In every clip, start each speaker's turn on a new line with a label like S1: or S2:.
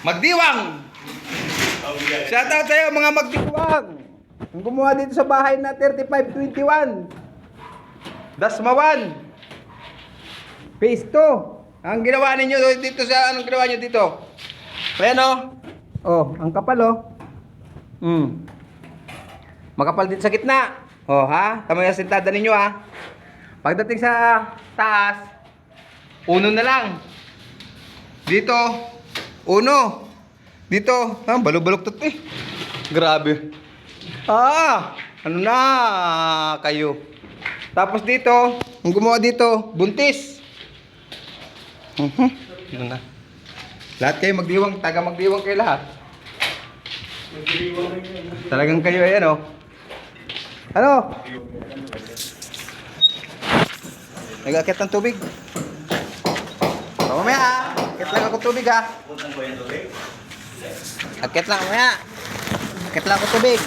S1: Magdiwang! Shout out sa'yo mga magdiwang! Ang gumawa dito sa bahay na 3521. Dasmawan. Phase 2. Ang ginawa ninyo dito sa anong ginawa nyo dito? Ayan o. Oh, ang kapal oh. Hmm. Makapal din sa gitna. Oh ha? Tama yung sentada ninyo ha. Pagdating sa taas, uno na lang. Dito, uno. Dito, ha, balog-balog to eh. Grabe. Ah, ano na kayo. Tapos dito, ang gumawa dito, buntis. Mhm. Ano na. Lahat kayo magdiwang, taga magdiwang kayo lahat. Talagang kayo ay ano. Ano? Nag-akit ng tubig. Akit lang ako tubig ah. Akit lang mamaya. Akit lang ako tubig.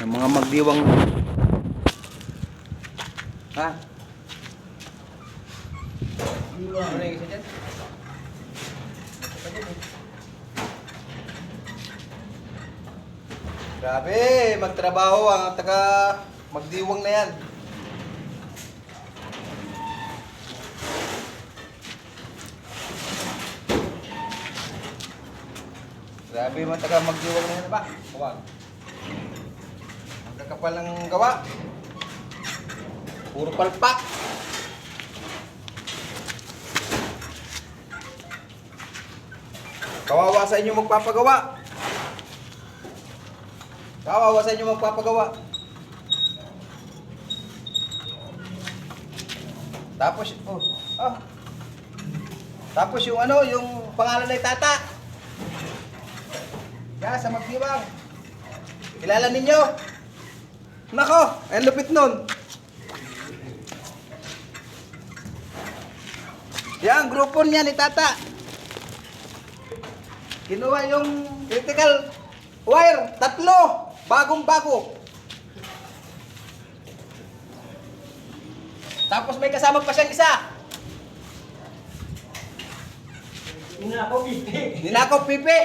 S1: Yung mga magdiwang Ha? Grabe, magtrabaho ang taga magdiwang na yan. Grabe, mga magdiwang na yan ba? Huwag. Ang kakapal ng gawa. Puro palpak. Kawawa sa inyo magpapagawa. Kawawa sa inyo magpapagawa. Tapos, oh, ah. Tapos yung ano, yung pangalan ng tata. Kaya sa magdiwang. Kilala ninyo? Nako, ang lupit nun. Yan, grupo niya ni Tata. Kinuha yung critical wire, tatlo, bagong bago. Tapos may kasama pa siyang isa.
S2: Ninakaw pipi.
S1: Ninakaw pipi.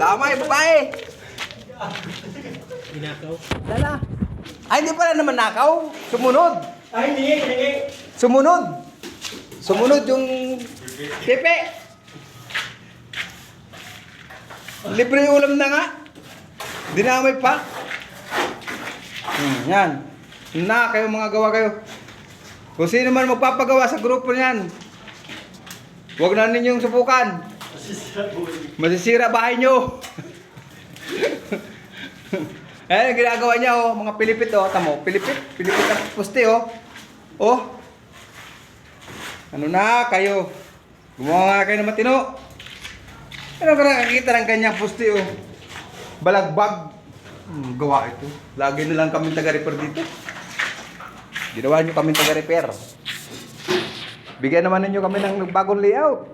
S1: Damay, babae.
S2: Ninakaw?
S1: Dala. Ay, hindi pala naman nakaw. Sumunod.
S2: Ay, hindi, hindi.
S1: Sumunod. Sumunod yung pipi. Libre ulam na nga. Dinamay pa. Hmm, yan. Na, kayo mga gawa kayo. Kung sino man magpapagawa sa grupo niyan, huwag na ninyong subukan. Masisira bahay nyo. Ayan ang ginagawa niya, oh. Mga Pilipit, oh. Tamo, Pilipit. Pilipit ang puste, oh. Oh. Ano na, kayo. Gumawa nga kayo ng matino. Ano ka nakakita ng kanyang puste, oh. Balagbag. Hmm, gawa ito. Lagi na lang kami taga-repair dito. Ginawa nyo kami taga-repair. Bigyan naman ninyo kami ng bagong layout.